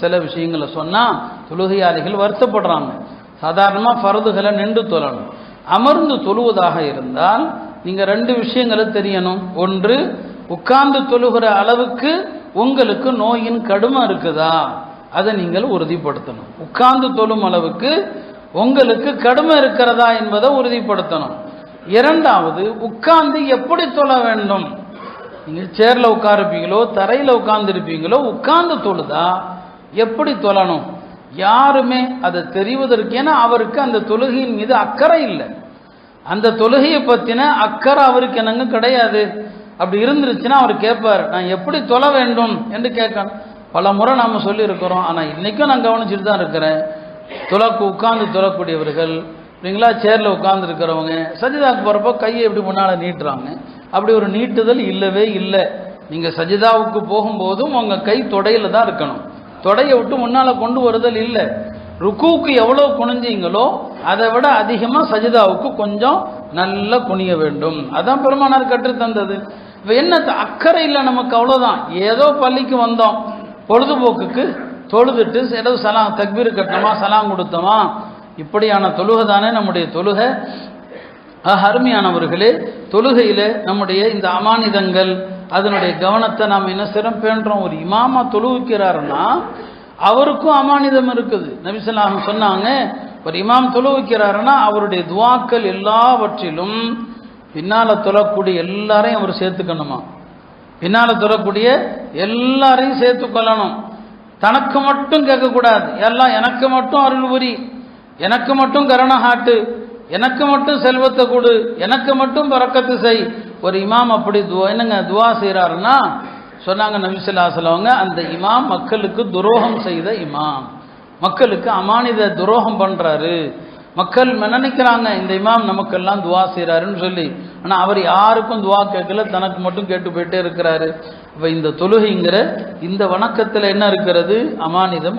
சில விஷயங்களை சொன்னால் தொழுகையாளிகள் வருத்தப்படுறாங்க. சாதாரணமாக ஃபரதுகளை நின்று தொழணும். அமர்ந்து தொழுவதாக இருந்தால் நீங்கள் ரெண்டு விஷயங்களை தெரியணும். ஒன்று உட்கார்ந்து தொழுகிற அளவுக்கு உங்களுக்கு நோயின் கடுமை இருக்குதா? அதை நீங்கள் உறுதிப்படுத்தணும். உட்கார்ந்து தொழும் அளவுக்கு உங்களுக்கு கடுமை இருக்கிறதா என்பதை உறுதிப்படுத்தணும். இரண்டாவது உட்கார்ந்து எப்படி தொழ வேண்டும்? நீங்கள் சேரில் உட்காருப்பீங்களோ தரையில் உட்கார்ந்துருப்பீங்களோ உட்கார்ந்து தொழுதா எப்படி தொழணும்? யாருமே அதை தெரிவதற்கு ஏன்னா அவருக்கு அந்த தொழுகையின் மீது அக்கறை இல்லை. அந்த தொழுகையை பற்றின அக்கறை அவருக்கு என்னங்க கிடையாது. அப்படி இருந்துருச்சுன்னா அவர் கேட்பார் நான் எப்படி தொழ வேண்டும் என்று கேட்கணும். பல முறை நாம் சொல்லியிருக்கிறோம் ஆனால் இன்றைக்கும் நான் கவனிச்சுட்டு தான் இருக்கிறேன். துளக்கு உட்கார்ந்து தொழக்கூடியவர்கள் இல்லைங்களா? சேரில் உட்காந்துருக்கிறவங்க சஜிதாவுக்கு போகிறப்போ கையை எப்படி முன்னால் நீட்டுறாங்க? அப்படி ஒரு நீட்டுதல் இல்லவே இல்லை. நீங்கள் சஜிதாவுக்கு போகும்போதும் உங்கள் கை தொடையில் தான் இருக்கணும். தொடையை விட்டு முன்னால் கொண்டு வருதல் இல்லை. ருக்குவுக்கு எவ்வளோ குனிஞ்சீங்களோ அதை விட அதிகமாக சஜிதாவுக்கு கொஞ்சம் நல்லா குனிய வேண்டும். அதான் பெருமானார் கற்றுத்தந்தது இப்போ என்ன அக்கறை இல்லை நமக்கு அவ்வளோதான் ஏதோ பள்ளிக்கு வந்தோம். பொழுதுபோக்குக்கு தொழுதுட்டு ஏதோ சலாம் தக்பீர் கட்டணமா சலாம் கொடுத்தோமா? இப்படியான தொழுகை தானே நம்முடைய தொழுகை. அருமையானவர்களே தொழுகையில் நம்முடைய இந்த அமானிதங்கள் அதனுடைய கவனத்தை நாம் என்ன சிறம் பேணுறோம் ஒரு இமாமா தொழுவிக்கிறாருன்னா அவருக்கும் அமானிதம் இருக்குது. நபிசல்லாம் சொன்னாங்க ஒரு இமாம் தொழுவிக்கிறாருன்னா அவருடைய துவாக்கள் எல்லாவற்றிலும் பின்னால தொழக்கூடிய எல்லாரையும் அவர் சேர்த்துக்கணுமா? பின்னால தொழக்கூடிய எல்லாரையும் சேர்த்து கொள்ளணும். தனக்கு மட்டும் கேட்கக்கூடாது. எல்லாம் எனக்கு மட்டும் அருள் புரி எனக்கு மட்டும் கரண ஹாட்டு எனக்கு மட்டும் செல்வத்தை கொடு எனக்கு மட்டும் பறக்கத்து செய். ஒரு இமாம் அப்படி துவா என்னங்க துவா செய்கிறாருன்னா சொன்னாங்க நபிசுல்லாசலவங்க அந்த இமாம் மக்களுக்கு துரோகம் செய்த இமாம். மக்களுக்கு அமானித துரோகம் பண்ணுறாரு மக்கள் நினைக்கிறாங்க இந்த இமாம் நமக்கெல்லாம் துவா செய்கிறாருன்னு சொல்லி. ஆனால் அவர் யாருக்கும் துவா கேட்கல தனக்கு மட்டும் கேட்டு போயிட்டே இருக்கிறாரு. இப்போ இந்த தொழுகைங்கிற இந்த வணக்கத்தில் என்ன இருக்கிறது? அமானிதம் இருக்கு.